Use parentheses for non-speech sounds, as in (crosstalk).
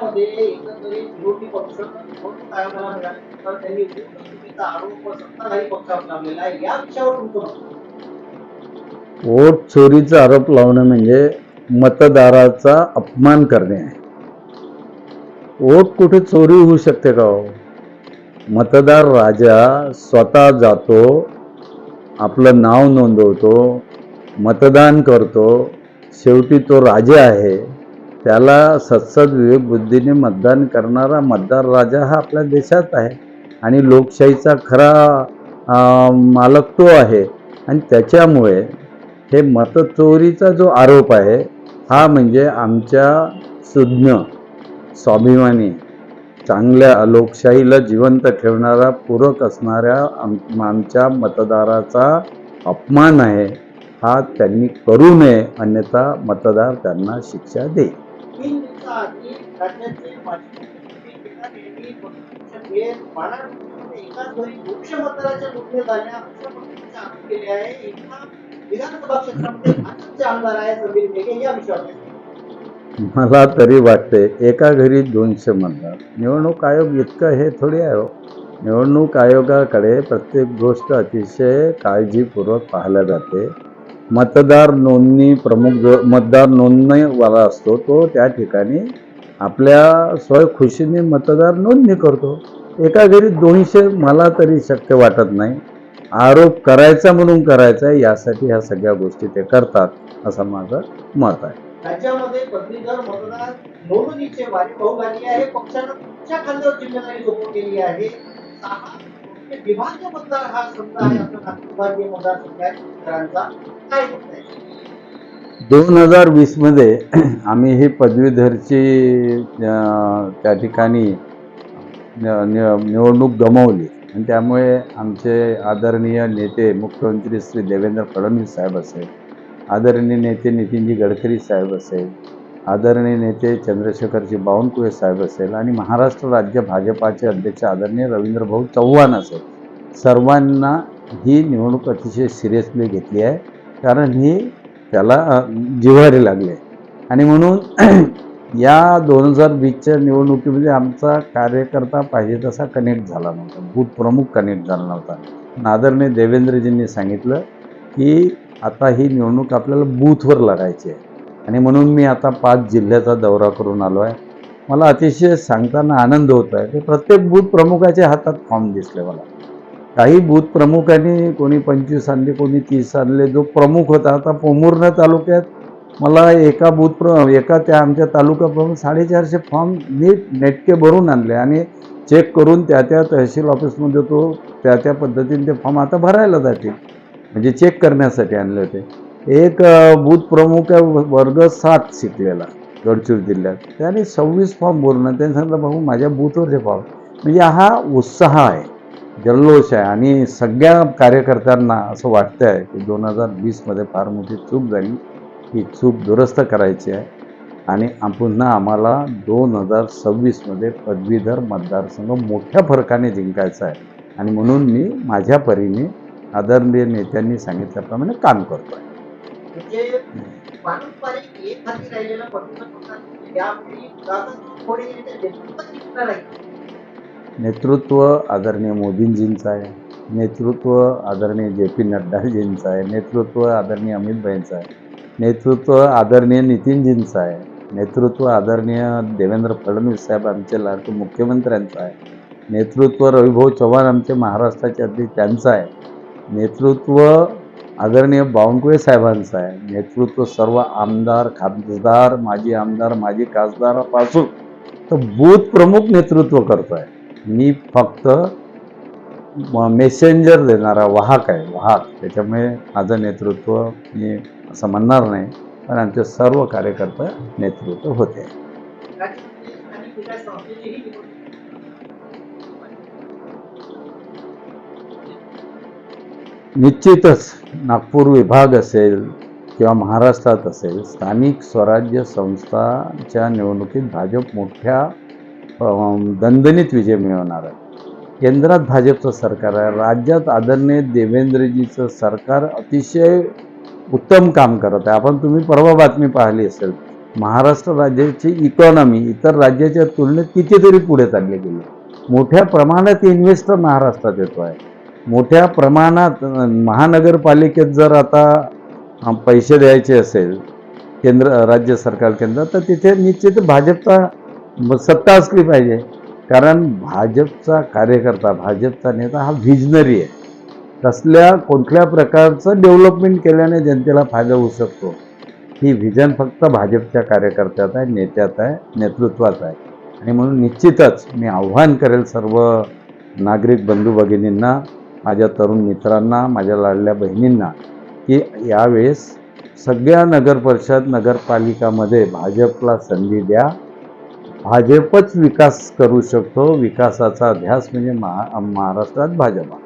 राज्यामध्ये एकंदरीत विरोधी पक्ष निवडणूक आयोगाला तर त्यांनी चुकीचा आरोप सत्ताधारी पक्षावर लावलेला आहे. या विषयावर तुमचं मत वोट चोरीचा आरोप लावणं म्हणजे मतदाराचा अपमान करणे आहे. वोट कुठे चोरी होऊ शकते का हो? मतदार राजा स्वतः जातो आपलं नाव नोंदवतो मतदान करतो. शेवटी तो राजा आहे. त्याला सत्सद विवेक बुद्धीने मतदान करणारा मतदार राजा हा आपल्या देशात आहे. आणि लोकशाहीचा खरा मालक तो आहे. आणि त्याच्यामुळे हे मतचोरीचा जो आरोप आहे हा म्हणजे आमच्या सुज्ञ स्वाभिमानी चांगल्या लोकशाहीला जिवंत ठेवणारा पूरक असणाऱ्या आम आमच्या मतदाराचा अपमान आहे हा त्यांनी करू नये अन्यथा मतदार त्यांना शिक्षा देईल. एकाच घरी मतदाराच्या झाल्या. अशा केले आहे. एका विधानसभा क्षेत्रामध्ये भाजपचे आमदार आहे समीर मेघे या विषयावर मला तरी वाटते एका घरी दोनशे मतदार निवडणूक आयोग इतकं हे थोडी आहे हो. निवडणूक आयोगाकडे प्रत्येक गोष्ट अतिशय काळजीपूर्वक पाहिल्या जाते. मतदार नोंदणी प्रमुख जो मतदार नोंदणीवाला असतो तो त्या ठिकाणी आपल्या स्वयंखुशीने मतदार नोंदणी करतो. एका घरी दोनशे मला तरी शक्य वाटत नाही. आरोप करायचा म्हणून करायचा यासाठी ह्या सगळ्या गोष्टी ते करतात असं माझं मत आहे. राज्यामध्ये पदवीधर मतदार वारी पाहू आहे. पक्षानं तुमच्या खांद्यावर जिम्मेदारी आहे. विभागीय मतदार हा आहे. आपला नागपूर विभागीय मतदारसंघ आहे काय मत आहे? दोन हजार वीसमध्ये (clears throat) आम्ही ही पदवीधरची त्या ठिकाणी न- नि- निवडणूक गमावली. आणि त्यामुळे आमचे आदरणीय नेते मुख्यमंत्री श्री देवेंद्र फडणवीस साहेब असेल आदरणीय नेते नितीनजी गडकरी साहेब असेल आदरणीय नेते चंद्रशेखरजी बावनकुळे साहेब असेल आणि महाराष्ट्र राज्य भाजपाचे अध्यक्ष आदरणीय रवींद्रभाऊ चव्हाण असेल. सर्वांना ही निवडणूक अतिशय सिरियसली घेतली आहे. कारण ही त्याला जिव्हारी लागले. आणि म्हणून (clears throat) या दोन हजार वीसच्या निवडणुकीमध्ये आमचा कार्यकर्ता पाहिजे तसा कनेक्ट झाला नव्हता. बूथ प्रमुख कनेक्ट झाला नव्हता. नादरने देवेंद्रजींनी सांगितलं की आता ही निवडणूक आपल्याला बूथवर लढायची आहे. आणि म्हणून मी आता पाच जिल्ह्याचा दौरा करून आलो आहे. मला अतिशय सांगताना आनंद होत आहे की प्रत्येक बूथ प्रमुखाच्या हातात फॉर्म दिसले मला. काही बूथ प्रमुखांनी कोणी पंचवीस आणले कोणी तीस आणले जो प्रमुख होता आता पोमुर्णा तालुक्यात मला एका बूथ प्र एका त्या आमच्या तालुका प्रमुख साडेचारशे फॉर्म नीट नेटके भरून आणले आणि चेक करून त्या त्या तहसील ऑफिसमध्ये तो त्या त्या पद्धतीने ते फॉर्म आता भरायला जातील. म्हणजे चेक करण्यासाठी आणले होते. एक बूथ प्रमुख आहे वर्ग सात शिकलेला गडचिरोली जिल्ह्यात. त्याने सव्वीस फॉर्म भरून त्यांनी सांगितलं भाऊ माझ्या बूथवरचे फॉर्म. म्हणजे हा उत्साह आहे. जल्लोष आहे. आणि सगळ्या कार्यकर्त्यांना असं वाटतं आहे की दोन हजार वीसमध्ये फार मोठी चूक झाली. ही चूक दुरुस्त करायची आहे. आणि पुन्हा आम्हाला दोन हजार सव्वीसमध्ये पदवीधर मतदारसंघ मोठ्या फरकाने जिंकायचा आहे. आणि म्हणून मी माझ्या परीने आदरणीय नेत्यांनी सांगितल्याप्रमाणे काम करतो आहे म्हणजे नेतृत्व आदरणीय मोदींजींचं आहे. नेतृत्व आदरणीय जे पी नड्डाजींचं आहे. नेतृत्व आदरणीय अमितभाईंचं आहे. नेतृत्व आदरणीय नितीनजींचं आहे. नेतृत्व आदरणीय देवेंद्र फडणवीस साहेब आमचे लाडके मुख्यमंत्र्यांचं आहे. नेतृत्व रविभाऊ चव्हाण आमचे महाराष्ट्राचे अध्यक्ष त्यांचं आहे. नेतृत्व आदरणीय बावनकुळे साहेबांचं आहे. नेतृत्व सर्व आमदार खासदार माजी आमदार माजी खासदारापासून तर बूथ प्रमुख नेतृत्व करतो आहे मी फक्त मेसेंजर देणारा वाहक आहे वाहक. त्याच्यामुळे माझं नेतृत्व मी असं म्हणणार नाही पण आमचे सर्व कार्यकर्ते नेतृत्व होते. निश्चितच नागपूर विभाग असेल किंवा महाराष्ट्रात असेल स्थानिक स्वराज्य संस्थाच्या निवडणुकीत भाजप मोठ्या दणदणीत विजय मिळवणार आहे. केंद्रात भाजपचं सरकार आहे. राज्यात आदरणीय देवेंद्रजीचं सरकार अतिशय उत्तम काम करत आहे. आपण तुम्ही परवा बातमी पाहिली असेल महाराष्ट्र राज्याची इकॉनॉमी इतर राज्याच्या तुलनेत कितीतरी पुढे चालली गेली. मोठ्या प्रमाणात इन्व्हेस्टर महाराष्ट्रात येतो आहे. मोठ्या प्रमाणात महानगरपालिकेत जर आता पैसे द्यायचे असेल केंद्र राज्य सरकार केंद्र तर तिथे निश्चित भाजपचा मग सत्ता असली पाहिजे. कारण भाजपचा कार्यकर्ता भाजपचा नेता हा व्हिजनरी आहे. कसल्या कुठल्या प्रकारचं डेव्हलपमेंट केल्याने जनतेला फायदा होऊ शकतो? ही व्हिजन फक्त भाजपच्या कार्यकर्त्यात आहे नेत्यात आहे नेतृत्वात आहे. आणि म्हणून निश्चितच मी आव्हान करेल सर्व नागरिक बंधू भगिनींना माझ्या तरुण मित्रांना माझ्या लाडल्या बहिणींना की यावेळेस सगळ्या नगरपरिषद नगरपालिकामध्ये भाजपला संधी द्या. भाजपच विकास करू शकतो. विकासाचा ध्यास म्हणजे महा महाराष्ट्रात भाजपा.